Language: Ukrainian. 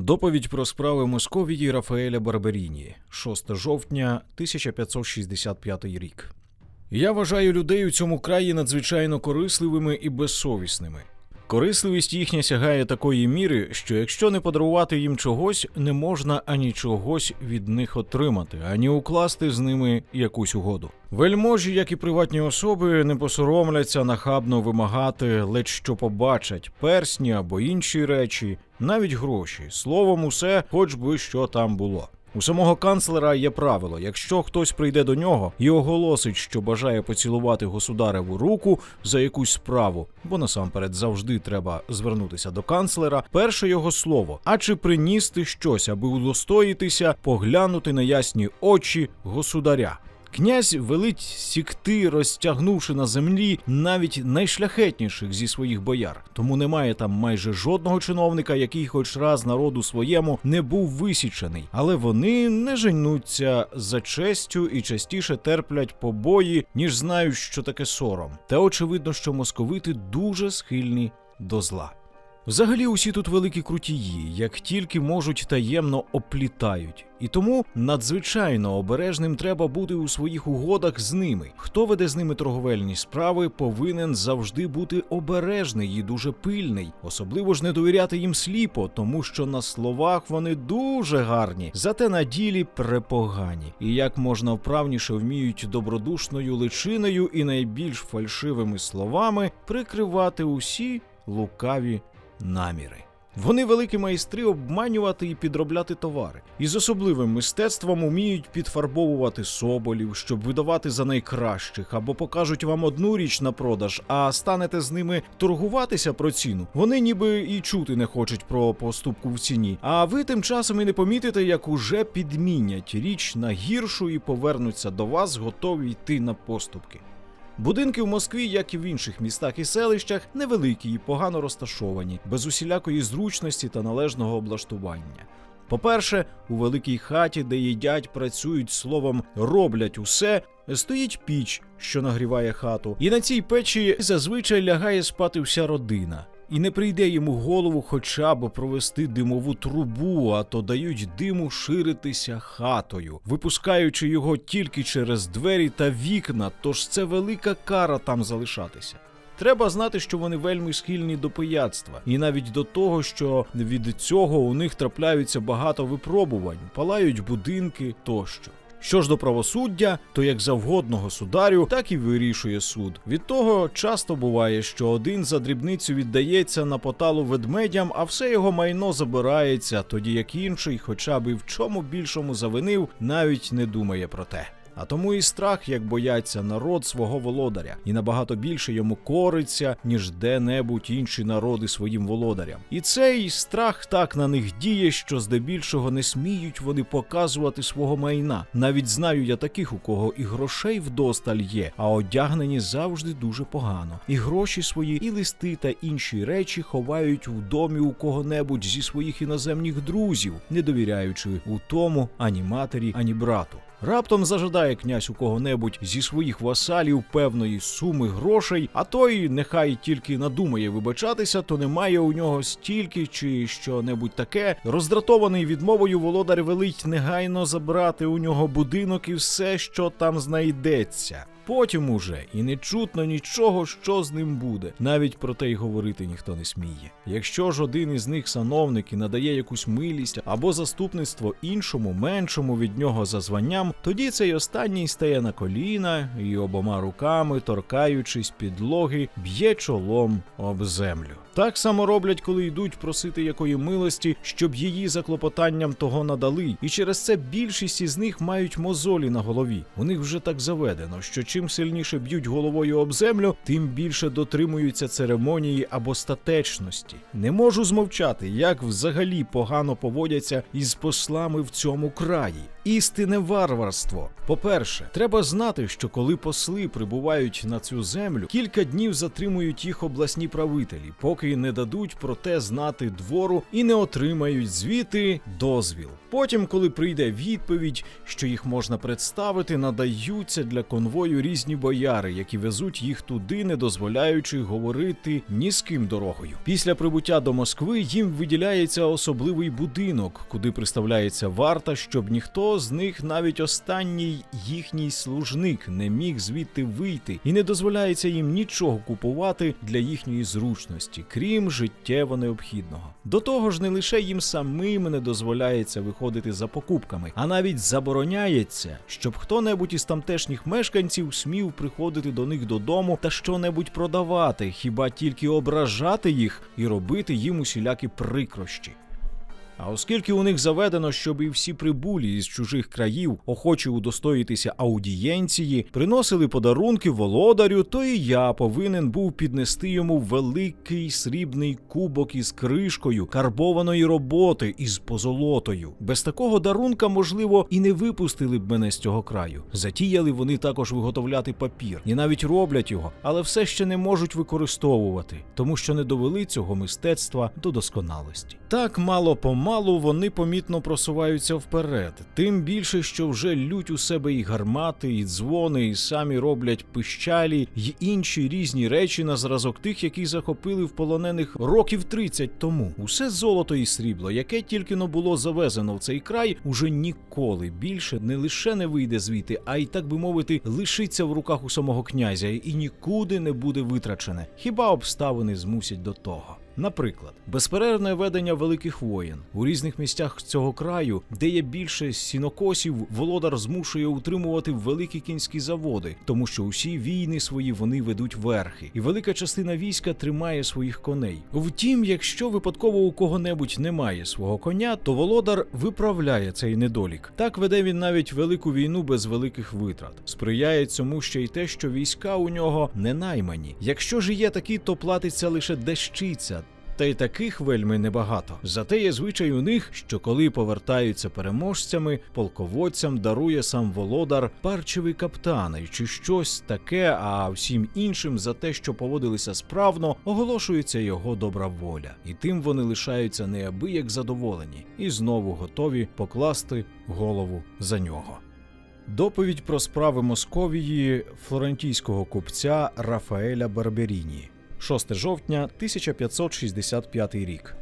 Доповідь про справи Московії Рафаеля Барберіні, 6 жовтня 1565 рік. Я вважаю людей у цьому краї надзвичайно корисливими і безсовісними. Корисливість їхня сягає такої міри, що якщо не подарувати їм чогось, не можна ані чогось від них отримати, ані укласти з ними якусь угоду. Вельможі, як і приватні особи, не посоромляться нахабно вимагати, ледь що побачать, персні або інші речі, навіть гроші. Словом, усе, хоч би що там було. У самого канцлера є правило: якщо хтось прийде до нього і оголосить, що бажає поцілувати государеву руку за якусь справу, бо насамперед завжди треба звернутися до канцлера, перше його слово, а чи приніс ти щось, аби удостоїтися, поглянути на ясні очі государя. Князь велить сікти, розтягнувши на землі навіть найшляхетніших зі своїх бояр. Тому немає там майже жодного чиновника, який хоч раз народу своєму не був висічений. Але вони не женуться за честю і частіше терплять побої, ніж знають, що таке сором. Та очевидно, що московити дуже схильні до зла. Взагалі, усі тут великі крутії, як тільки можуть таємно оплітають. І тому надзвичайно обережним треба бути у своїх угодах з ними. Хто веде з ними торговельні справи, повинен завжди бути обережний і дуже пильний. Особливо ж не довіряти їм сліпо, тому що на словах вони дуже гарні, зате на ділі препогані. І як можна вправніше вміють добродушною личиною і найбільш фальшивими словами прикривати усі лукаві наміри. Вони великі майстри обманювати і підробляти товари, і з особливим мистецтвом уміють підфарбовувати соболів, щоб видавати за найкращих, або покажуть вам одну річ на продаж, а станете з ними торгуватися про ціну. Вони ніби і чути не хочуть про поступку в ціні. А ви тим часом і не помітите, як уже підмінять річ на гіршу і повернуться до вас, готові йти на поступки. Будинки в Москві, як і в інших містах і селищах, невеликі і погано розташовані, без усілякої зручності та належного облаштування. По-перше, у великій хаті, де їдять, працюють словом, роблять усе, стоїть піч, що нагріває хату, і на цій печі зазвичай лягає спати вся родина. І не прийде йому голову хоча б провести димову трубу, а то дають диму ширитися хатою, випускаючи його тільки через двері та вікна, тож це велика кара там залишатися. Треба знати, що вони вельми схильні до пияцтва, і навіть до того, що від цього у них трапляються багато випробувань, палають будинки тощо. Що ж до правосуддя, то як завгодно государю, так і вирішує суд. Від того часто буває, що один за дрібницю віддається на поталу ведмедям, а все його майно забирається, тоді як інший, хоча б і в чому більшому завинив, навіть не думає про те. А тому і страх, як бояться народ свого володаря, і набагато більше йому кориться, ніж де-небудь інші народи своїм володарям. І цей страх так на них діє, що здебільшого не сміють вони показувати свого майна. Навіть знаю я таких, у кого і грошей вдосталь є, а одягнені завжди дуже погано. І гроші свої, і листи та інші речі ховають в домі у кого-небудь зі своїх іноземних друзів, не довіряючи у тому ані матері, ані брату. Раптом зажадає князь у кого-небудь зі своїх васалів певної суми грошей, а той нехай тільки надумає вибачатися, то немає у нього стільки чи що-небудь таке. Роздратований відмовою володар велить негайно забрати у нього будинок і все, що там знайдеться. Потім уже і не чутно нічого, що з ним буде. Навіть про те й говорити ніхто не сміє. Якщо ж один із них сановник і надає якусь милість або заступництво іншому, меншому від нього за званням, тоді цей останній стає на коліна і обома руками, торкаючись підлоги, б'є чолом об землю. Так само роблять, коли йдуть просити якої милості, щоб її за клопотанням того надали, і через це більшість із них мають мозолі на голові. У них вже так заведено, що чим сильніше б'ють головою об землю, тим більше дотримуються церемонії або статечності. Не можу змовчати, як взагалі погано поводяться із послами в цьому краї. Істинне варварство. По-перше, треба знати, що коли посли прибувають на цю землю, кілька днів затримують їх обласні правителі, поки не дадуть про те знати двору і не отримають звіти дозвіл. Потім, коли прийде відповідь, що їх можна представити, надаються для конвою різні бояри, які везуть їх туди, не дозволяючи говорити ні з ким дорогою. Після прибуття до Москви їм виділяється особливий будинок, куди приставляється варта, щоб ніхто з них, навіть останній їхній служник, не міг звідти вийти, і не дозволяється їм нічого купувати для їхньої зручності, крім життєво необхідного. До того ж, не лише їм самим не дозволяється виходити за покупками, а навіть забороняється, щоб хто-небудь із тамтешніх мешканців смів приходити до них додому та що-небудь продавати, хіба тільки ображати їх і робити їм усілякі прикрощі. А оскільки у них заведено, щоб і всі прибулі із чужих країв, охочі удостоїтися аудієнції, приносили подарунки володарю, то і я повинен був піднести йому великий срібний кубок із кришкою карбованої роботи із позолотою. Без такого дарунка, можливо, і не випустили б мене з цього краю. Затіяли вони також виготовляти папір, і навіть роблять його, але все ще не можуть використовувати, тому що не довели цього мистецтва до досконалості. Так мало помалу вони помітно просуваються вперед, тим більше, що вже лють у себе і гармати, і дзвони, і самі роблять пищалі, й інші різні речі на зразок тих, які захопили в полонених років 30 тому. Усе золото і срібло, яке тільки но було завезено в цей край, уже ніколи більше не лише не вийде звідти, а й так би мовити, лишиться в руках у самого князя і нікуди не буде витрачене. Хіба обставини змусять до того? Наприклад, безперервне ведення великих воєн у різних місцях цього краю, де є більше сінокосів, володар змушує утримувати великі кінські заводи, тому що усі війни свої вони ведуть верхи, і велика частина війська тримає своїх коней. Втім, якщо випадково у кого-небудь немає свого коня, то володар виправляє цей недолік. Так веде він навіть велику війну без великих витрат. Сприяє цьому ще й те, що війська у нього не наймані. Якщо ж є такі, то платиться лише дещиця. Та й таких вельми небагато. Зате є звичай у них, що коли повертаються переможцями, полководцям дарує сам володар парчевий каптани чи щось таке, а всім іншим за те, що поводилися справно, оголошується його добра воля, і тим вони лишаються неабияк задоволені і знову готові покласти голову за нього. Доповідь про справи Московії флорентійського купця Рафаеля Барберіні. 6 жовтня 1565 рік.